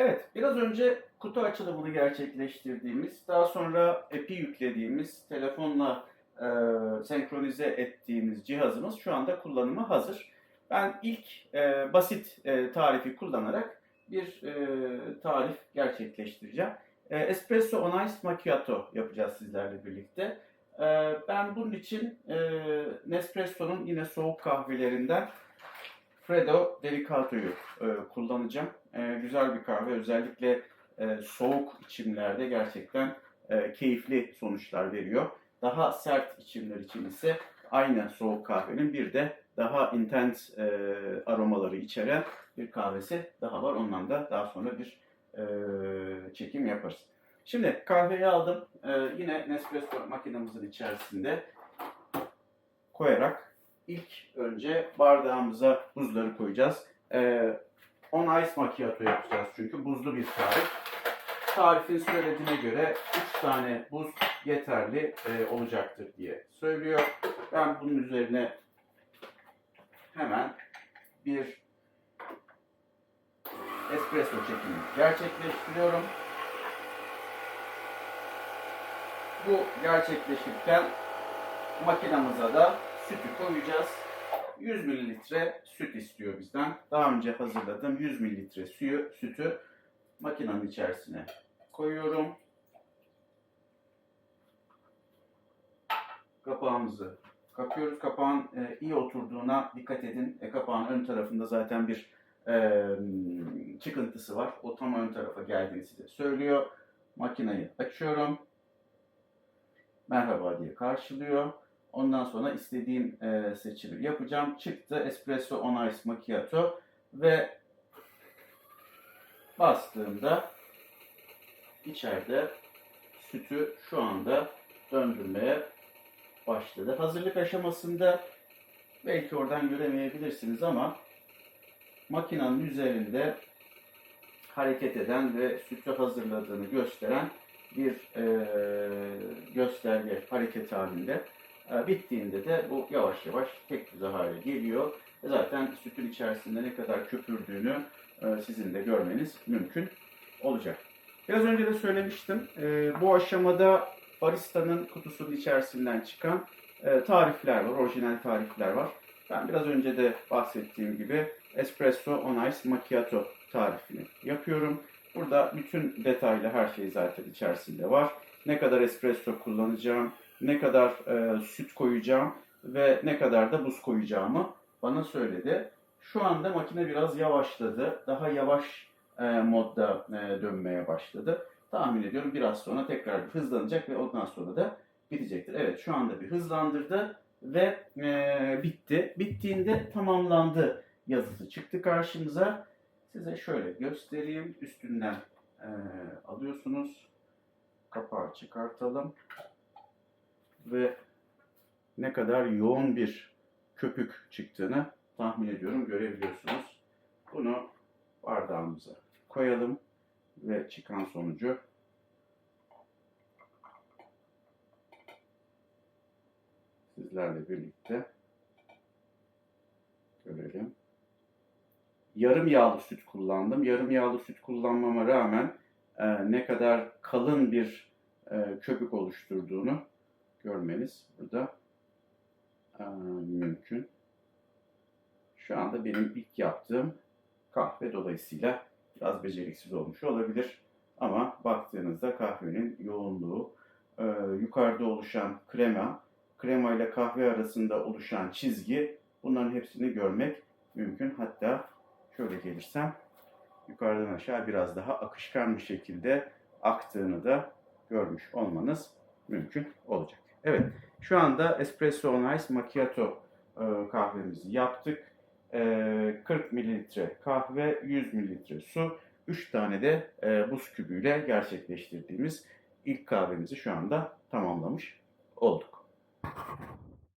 Evet, biraz önce kutu açılımını gerçekleştirdiğimiz, daha sonra app'i yüklediğimiz, telefonla e, senkronize ettiğimiz cihazımız şu anda kullanıma hazır. Ben ilk e, basit e, tarifi kullanarak bir e, tarif gerçekleştireceğim. E, espresso on ice macchiato yapacağız sizlerle birlikte. E, ben bunun için e, Nespresso'nun yine soğuk kahvelerinden Freddo Delicato'yu e, kullanacağım. E, güzel bir kahve. Özellikle e, soğuk içimlerde gerçekten e, keyifli sonuçlar veriyor. Daha sert içimler için ise aynı soğuk kahvenin bir de daha intens e, aromaları içeren bir kahvesi daha var. Ondan da daha sonra bir e, çekim yaparız. Şimdi kahveyi aldım. E, yine Nespresso makinemizin içerisinde koyarak ilk önce bardağımıza buzları koyacağız. Ee, on ice macchiato yapacağız çünkü buzlu bir tarif. Tarifin söylediğine göre 3 tane buz yeterli e, olacaktır diye söylüyor. Ben bunun üzerine hemen bir espresso çekimi gerçekleştiriyorum. Bu gerçekleşirken makinamıza da sütü koyacağız. 100 mililitre süt istiyor bizden. Daha önce hazırladığım 100 mililitre suyu, sütü makinenin içerisine koyuyorum. Kapağımızı kapıyoruz. Kapağın e, iyi oturduğuna dikkat edin. E, kapağın ön tarafında zaten bir e, çıkıntısı var. O tam ön tarafa geldiğini size söylüyor. Makineyi açıyorum. Merhaba diye karşılıyor. Ondan sonra istediğim e, seçimi yapacağım. Çıktı Espresso On Ice Macchiato ve bastığımda içeride sütü şu anda döndürmeye başladı. Hazırlık aşamasında belki oradan göremeyebilirsiniz ama makinenin üzerinde hareket eden ve sütü hazırladığını gösteren bir e, gösterge hareket halinde. E, bittiğinde de bu yavaş yavaş tek düze hale geliyor. Zaten sütün içerisinde ne kadar köpürdüğünü e, sizin de görmeniz mümkün olacak. Biraz önce de söylemiştim. E, bu aşamada barista'nın kutusunun içerisinden çıkan e, tarifler var, orijinal tarifler var. Ben biraz önce de bahsettiğim gibi Espresso On Ice Macchiato tarifini yapıyorum. Burada bütün detaylı her şey zaten içerisinde var. Ne kadar espresso kullanacağım, ne kadar e, süt koyacağım ve ne kadar da buz koyacağımı bana söyledi. Şu anda makine biraz yavaşladı. Daha yavaş e, modda e, dönmeye başladı. Tahmin ediyorum biraz sonra tekrar hızlanacak ve ondan sonra da bitecektir. Evet şu anda bir hızlandırdı ve e, bitti. Bittiğinde tamamlandı yazısı çıktı karşımıza. Size şöyle göstereyim. Üstünden e, alıyorsunuz. Kapağı çıkartalım. Ve ne kadar yoğun bir köpük çıktığını tahmin ediyorum görebiliyorsunuz. Bunu bardağımıza koyalım ve çıkan sonucu sizlerle birlikte görelim yarım yağlı süt kullandım. Yarım yağlı süt kullanmama rağmen e, ne kadar kalın bir e, köpük oluşturduğunu görmeniz burada e, mümkün. Şu anda benim ilk yaptığım kahve dolayısıyla biraz beceriksiz olmuş olabilir. Ama baktığınızda kahvenin yoğunluğu, e, yukarıda oluşan krema, krema ile kahve arasında oluşan çizgi bunların hepsini görmek mümkün. Hatta şöyle gelirsem yukarıdan aşağı biraz daha akışkan bir şekilde aktığını da görmüş olmanız mümkün olacak. Evet, şu anda Espresso on Ice Macchiato e, kahvemizi yaptık. E, 40 mililitre kahve, 100 mililitre su, 3 tane de e, buz kübüyle gerçekleştirdiğimiz ilk kahvemizi şu anda tamamlamış olduk.